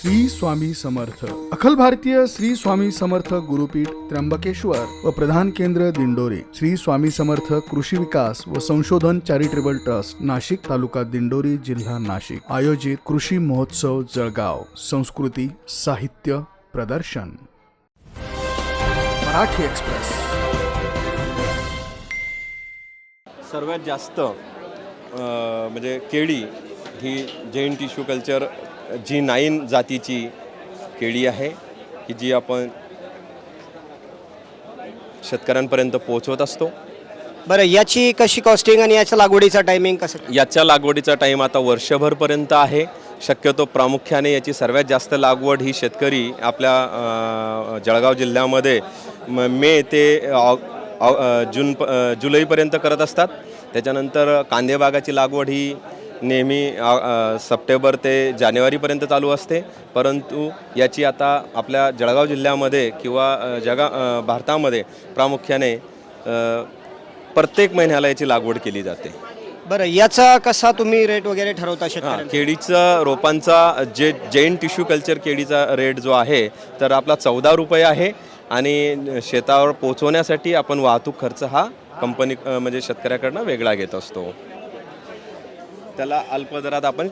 श्री स्वामी समर्थ. अखिल भारतीय श्री स्वामी समर्थ गुरुपीठ त्र्यंबकेश्वर व प्रधान केंद्र दिंडोरी. श्री स्वामी समर्थ कृषी विकास व संशोधन चॅरिटेबल ट्रस्ट नाशिक तालुका दिंडोरी जिल्हा नाशिक. आयोजित कृषी महोत्सव जळगाव. संस्कृती साहित्य प्रदर्शन. मराठी एक्सप्रेस. सर्वात जास्त म्हणजे केळी ही Jain tissue culture G nine जातीची केळी आहे की जी आपण शेतकऱ्यांपर्यंत पोहोचवत असतो. बरं याची कशी कॉस्टिंग आणि याच्या लागवडीचा टायमिंग कसं? याच्या लागवडीचा टाईम आता वर्षभरपर्यंत आहे. शक्यतो प्रामुख्याने याची सर्वात जास्त लागवड ही शेतकरी आपल्या जळगाव जिल्ह्यामध्ये म- मे ते ऑ- जून जुलैपर्यंत करत असतात. त्याच्यानंतर कांदेबागाची लागवड ही नेहमी सप्टेंबर ते जानेवारीपर्यंत चालू असते. परंतु याची आता आपल्या जळगाव जिल्ह्यामध्ये किंवा जगा भारतामध्ये प्रामुख्याने प्रत्येक महिन्याला याची लागवड केली जाते. बरं याचा कसा तुम्ही रेट वगैरे ठरवता शेतकऱ्यांना? केळीचा रोपांचा जे जैन टिश्यू कल्चर केळीचा रेट जो आहे तर आपला चौदा रुपये आहे. आणि शेतावर पोचवण्यासाठी आपण वाहतूक खर्च हा कंपनी म्हणजे शेतकऱ्याकडनं वेगळा घेत असतो. त्याला अल्प दरात आपण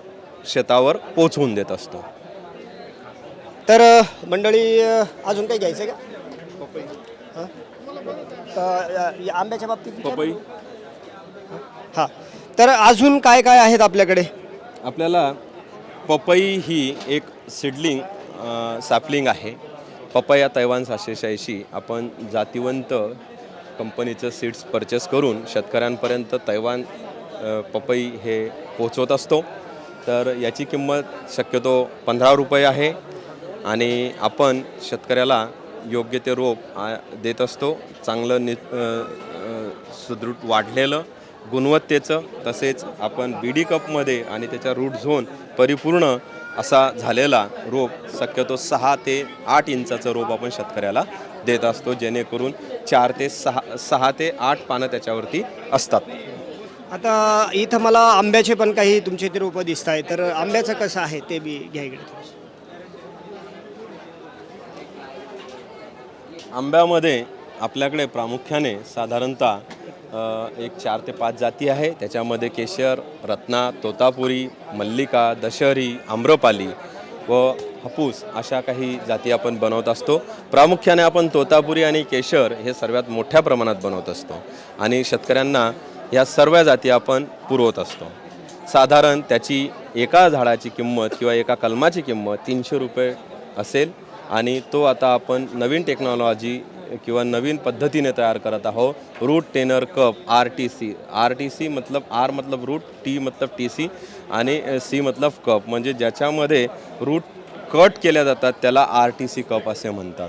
शेतावर पोचवून देत असतो. तर मंडळी अजून काही घ्यायचं आहे का? हं? तर, अ, या आंब्याच्या बाबतीत विचार? पपई. हां. तर अजून काय काय आहेत आपल्याकडे? आपल्याला पपई ही एक सिडलिंग सॅपलिंग आहे. पपया तैवान सहाशे शहाऐंशी आपण जातिवंत कंपनीचं सीड्स परचेस करून शेतकऱ्यांपर्यंत तैवान पपई हे पोचवत असतो. तर याची किंमत शक्यतो पंधरा रुपये आहे आणि आपण शेतकऱ्याला योग्य ते रोप देत असतो. चांगलं नि सुदृढ वाढलेलं गुणवत्तेचं तसेच आपण बी डी कपमध्ये आणि त्याच्या रूट झोन परिपूर्ण असा झालेला रोप शक्यतो सहा ते आठ इंचाचं रोप आपण शेतकऱ्याला देत असतो जेणेकरून चार ते सहा सहा ते आठ पानं त्याच्यावरती असतात. आता इथं मला आंब्याचे पण काही तुमचे इथे रोपं दिसत आहे तर आंब्याचं कसं आहे ते बी घ्या इकडे आंब्यामध्ये आपल्याकडे प्रामुख्याने साधारणतः एक चार ते पाच जाती आहे. त्याच्यामध्ये केशर रत्ना तोतापुरी मल्लिका दशहरी आम्रपाली व हापूस अशा काही जाती आपण बनवत असतो. प्रामुख्याने आपण तोतापुरी आणि केशर हे सर्वात मोठ्या प्रमाणात बनवत असतो. आणि शेतकऱ्यांना या सर्व जाती आपण पुरवत असतो. साधारण त्याची एका झाडाची किंमत किंवा एका कलमाची किंमत तीनशे रुपये असेल आणि तो आता आपण नवीन टेक्नॉलॉजी किंवा नवीन पद्धतीने तयार करत आहोत. Root trainer cup R T C R T C मतलब आर मतलब रूट टी मतलब टी सी आणि सी मतलब कप म्हणजे ज्याच्यामध्ये रूट कट केल्या जातात त्याला आर टी सी कप असे म्हणतात.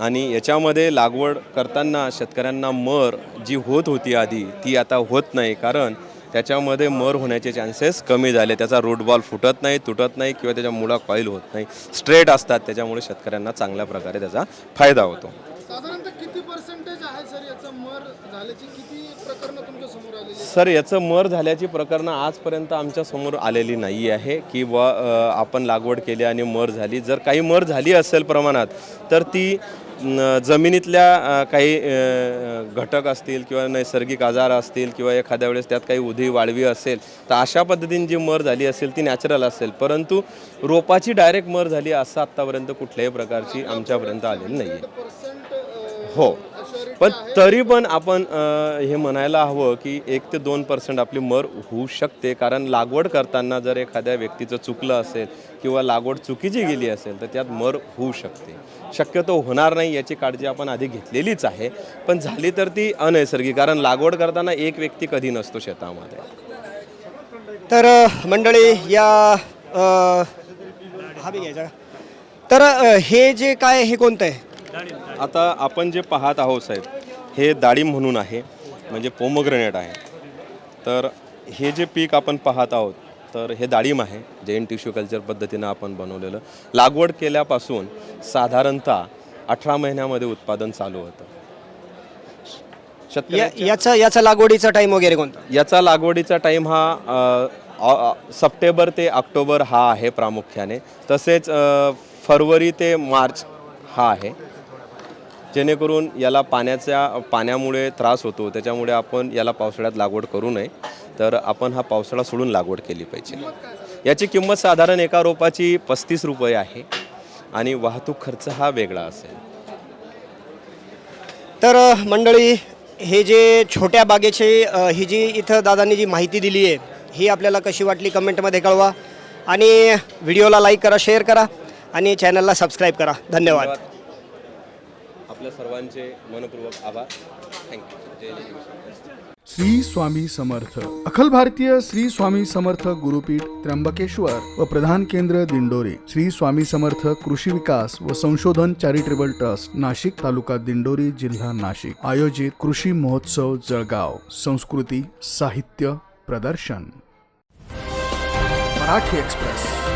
आणि याच्यामध्ये लागवड करताना शेतकऱ्यांना मर जी होत होती आधी ती आता होत नाही. कारण त्याच्यामध्ये मर होण्याचे चान्सेस कमी झाले. त्याचा रूट बॉल फुटत नाही तुटत नाही किंवा त्याच्या मुळा कॉईल होत नाही. स्ट्रेट असतात. त्याच्यामुळे शेतकऱ्यांना चांगल्या प्रकारे त्याचा फायदा होतो. किती पर्सेंटेज आहे सर याचं मर झाल्याची? किती प्रकरणं तुमच्यासमोर आलेली आहेत? सर याचं मर झाल्याची प्रकरणं आजपर्यंत आमच्यासमोर आलेली नाही आहे की व अ, आपण लागवड केली आणि मर झाली. जर काही मर झाली असेल प्रमाणात तर ती न, जमिनीतल्या अ, काही अ, घटक असतील किंवा नैसर्गिक आजार असतील किंवा एखाद्या वेळेस त्यात काही उधी वाळवी असेल तर अशा पद्धतीने जी मर झाली असेल ती नॅचरल असेल. परंतु रोपाची डायरेक्ट मर झाली असं आत्तापर्यंत कुठल्याही प्रकारची आमच्यापर्यंत आलेली नाही आहे पर्सेंट हो. पण तरी पण आपण हे म्हणायला हवं की एक ते दोन पर्सेंट आपली मर होऊ शकते. कारण लागवड करताना जर एखाद्या व्यक्तीचं चुकलं असेल किंवा लागवड चुकीची गेली असेल तर त्यात मर होऊ शकते. शक्यतो होणार नाही याची काळजी आपण आधी घेतलेलीच आहे. पण झाली तर ती अनैसर्गिक कारण लागवड करताना एक व्यक्ती कधी नसतो शेतामध्ये. तर मंडळी या हा बी घ्यायचा तर हे जे काय हे कोणतं आहे? आता आपण जे पाहत आहोत साहेब हे डाळिंब म्हणून आहे म्हणजे पोमोग्रेनेट आहे. तर हे जे पीक आपण पाहत आहोत तर हे डाळिंब आहे जैन टिश्यू कल्चर पद्धतीनं आपण बनवलेलं. लागवड केल्यापासून साधारणतः अठरा महिन्यामध्ये उत्पादन चालू होतं. या याचा याचा लागवडीचा टाईम वगैरे कोणता? याचा लागवडीचा टाईम हा अ, ऑ- सप्टेंबर ते ऑक्टोबर हा आहे प्रामुख्याने. तसेच अ, फरवरी ते मार्च हा आहे. जेणेकरून याला पाण्याच्या पाण्यामुळे त्रास होतो त्याच्यामुळे आपण याला पावसाळ्यात लागवड करू नये. तर आपण हा पावसाळा सोडून लागवड केली पाहिजे. याची किंमत साधारण एका रोपाची पस्तीस रुपये आहे आणि वाहतूक खर्च हा वेगळा असेल. तर मंडळी हे जे छोट्या बागेचे ही जी इथं दादांनी जी माहिती दिली आहे ही आपल्याला कशी वाटली कमेंटमध्ये कळवा. आणि व्हिडिओला लाईक करा शेअर करा आणि चॅनलला सबस्क्राईब करा. धन्यवाद. आपल्या सर्वांचे मनपूर्वक आभार. थँक्यू जय जय श्री स्वामी समर्थ. अखिल भारतीय श्री स्वामी समर्थ गुरुपीठ त्र्यंबकेश्वर व प्रधान केंद्र दिंडोरी. श्री स्वामी समर्थ कृषी विकास व संशोधन चॅरिटेबल ट्रस्ट नाशिक तालुका दिंडोरी जिल्हा नाशिक. आयोजित कृषी महोत्सव जळगाव. संस्कृती साहित्य प्रदर्शन. मराठी एक्सप्रेस.